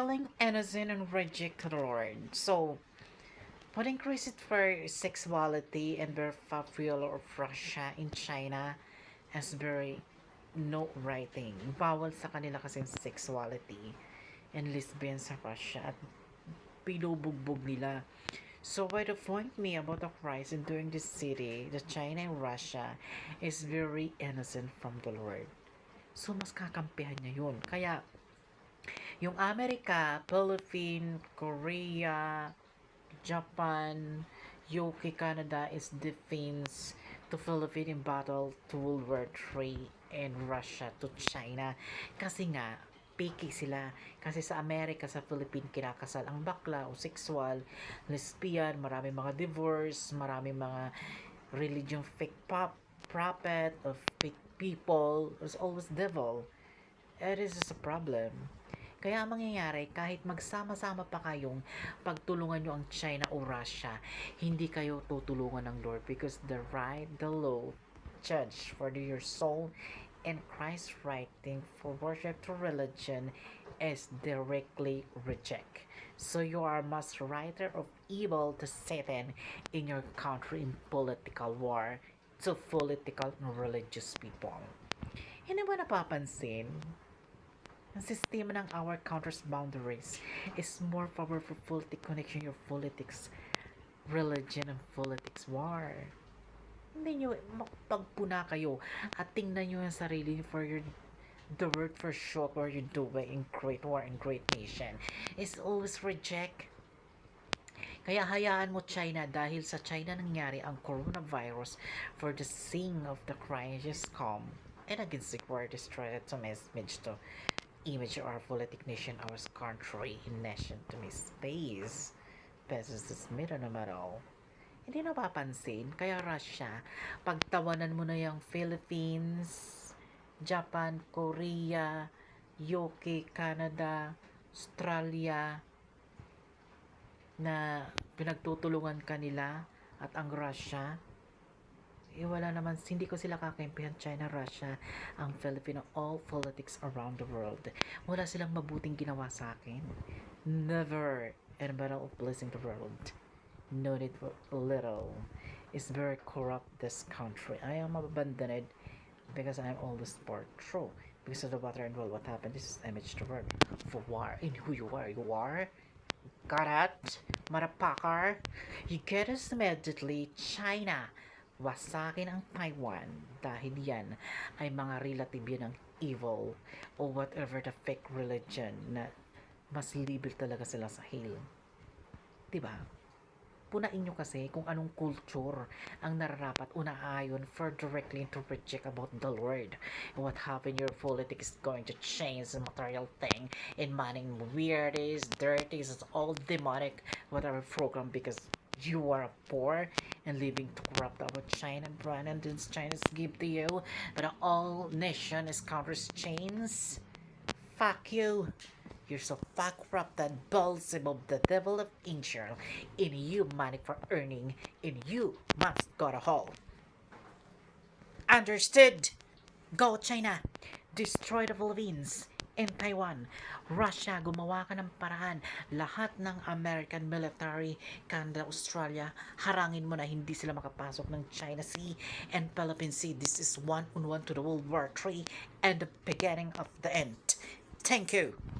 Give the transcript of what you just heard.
Telling innocent and reject Lord. So, what increase it for sexuality and very popular of Russia in China as very no writing. Bawal sa kanila kasi sexuality and lesbian sa Russia at pinubugbog nila. So why the point me about the Christ in doing this city, the China and Russia is very innocent from the Lord. So mas kakampihan niya yun. Kaya yung Amerika, Philippines, Korea, Japan, UK, Canada is defense to Philippines in battle to World War III and Russia to China. Kasi nga, picky sila. Kasi sa Amerika, sa Philippines, kinakasal ang bakla o sexual, lesbian, marami mga divorce, marami mga religion fake pop, prophet of fake people. There's always devil. It is a problem. Kaya ang mangyayari, kahit magsama-sama pa kayong pagtulungan nyo ang China o Russia, hindi kayo tutulungan ng Lord because the right, the law, judge for your soul and Christ's writing for worship to religion is directly reject. So you are master writer of evil to Satan in your country in political war to political and religious people. Hindi ba napapansin ang sistema ng our country's boundaries is more powerful politic connection your politics, religion, and politics war. Hindi nyo, magpagpuna kayo at tingnan nyo ang sarili for your the word for sure or you do in great war and great nation. Is always reject. Kaya hayaan mo China dahil sa China nangyari ang coronavirus for the seeing of the crisis come. And against the war destroyed to image to image our politic nation, our country, in nation to me space. Pesos is mira na maraw. Hindi napapansin, kaya Russia, pagtawanan mo na yung Philippines, Japan, Korea, UK, Canada, Australia, na pinagtutulungan kanila at ang Russia, wala naman, hindi ko sila kakimpihan China, Russia, ang Filipino, all politics around the world. Wala silang mabuting ginawa sa akin. Never, and battle of blessing the world. No need for little. It's very corrupt, this country. I am abandoned because I am always sport. True. Because of the water and world, what happened? This is image the world. For war. In who you are. You are it? Motherfucker? You get us immediately, China. Wasakin ang Taiwan dahil yan ay mga relative yan ng evil or whatever the fake religion na mas libil talaga sila sa hill. Diba? Punain nyo kasi kung anong culture ang nararapat unaayon for directly to reject about the Lord. And what happened, your politics is going to change the material thing in money weird is, dirty is, it's all demonic, whatever program because you are poor and living to corrupt our China brand and this China's give to you, but all nation is counters chains. Fuck you. You're so fuck corrupted, Beelzebub, the devil of angel. In you, money for earning. In you, must got a hole. Understood? Go, China. Destroy the Philippines and Taiwan. Russia, gumawa ka ng paraan. Lahat ng American military, Canada, Australia, harangin mo na hindi sila makapasok ng China Sea and Philippine Sea. This is one on one to the World War III and the beginning of the end. Thank you.